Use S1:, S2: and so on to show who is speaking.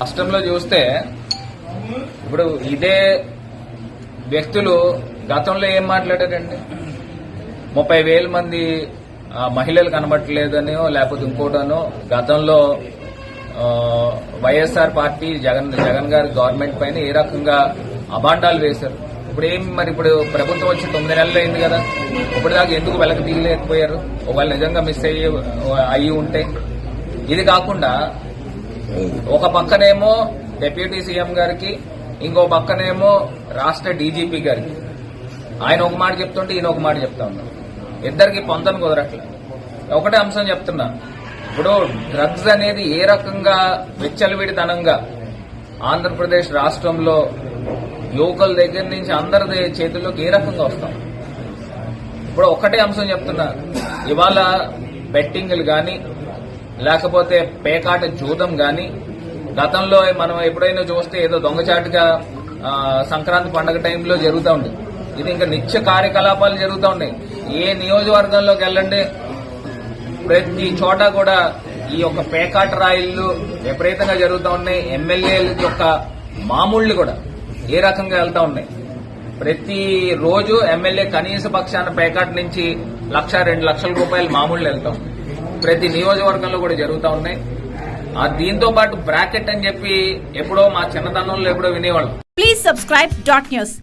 S1: రాష్ట్రంలో చూస్తే ఇప్పుడు ఇదే వ్యక్తులు గతంలో ఏం మాట్లాడారండి? ముప్పై వేల మంది మహిళలు కనబట్టలేదనో లేకపోతే ఇంకోటనో గతంలో వైఎస్ఆర్ పార్టీ జగన్ జగన్ గారి గవర్నమెంట్ పైన ఏ రకంగా అబాండాలు వేశారు? ఇప్పుడు ఏం మరి ఇప్పుడు ప్రభుత్వం వచ్చి తొమ్మిది నెలలు అయింది కదా ఇప్పుడు దాకా ఎందుకు వెలక తీయలేకపోయారు? ఒకవేళ నిజంగా మిస్ అయ్యి అయ్యి ఉంటే. ఇది కాకుండా ఒక పక్కనేమో డిప్యూటీ సీఎం గారికి ఇంకో పక్కనేమో రాష్ట్ర డీజీపీ గారికి. ఆయన ఒక మాట చెప్తుంటే ఈయన ఒక మాట చెప్తా ఉన్నారు ఇద్దరికి పొందను కుదరట్లేదు ఒకటే అంశం చెప్తున్నా. ఇప్పుడు డ్రగ్స్ అనేది ఏ రకంగా విచ్చలవిడితనంగా ఆంధ్రప్రదేశ్ రాష్ట్రంలో యువకుల దగ్గర నుంచి అందరి చేతుల్లోకి ఏ రకంగా వస్తాం? ఇప్పుడు ఒకటే అంశం చెప్తున్నా. ఇవాళ బెట్టింగ్లు కానీ లేకపోతే పేకాట జూదం గాని గతంలో మనం ఎప్పుడైనా చూస్తే ఏదో దొంగచాటుగా సంక్రాంతి పండగ టైంలో జరుగుతూ ఉంది ఇది ఇంకా నిత్య కార్యకలాపాలు జరుగుతూ ఉన్నాయి ఏ నియోజకవర్గంలోకి వెళ్ళండి ప్రతి చోట కూడా ఈ యొక్క పేకాట రాయిళ్ళు విపరీతంగా జరుగుతూ ఉన్నాయి. ఎమ్మెల్యేల యొక్క మామూళ్ళు కూడా ఏ రకంగా వెళ్తా ఉన్నాయి. ప్రతి రోజు ఎమ్మెల్యే కనీస పక్షాన పేకాట నుంచి లక్ష రెండు లక్షల రూపాయలు మామూలు వెళ్తాం ప్రతి నియోజకవర్గంలో కూడా జరుగుతూ ఉన్నాయి. ఆ దీంతో పాటు బ్రాకెట్ అని చెప్పి ఎప్పుడో మా చిన్నతనంలో ఎప్పుడో వినేవాళ్ళం.
S2: Please subscribe dot news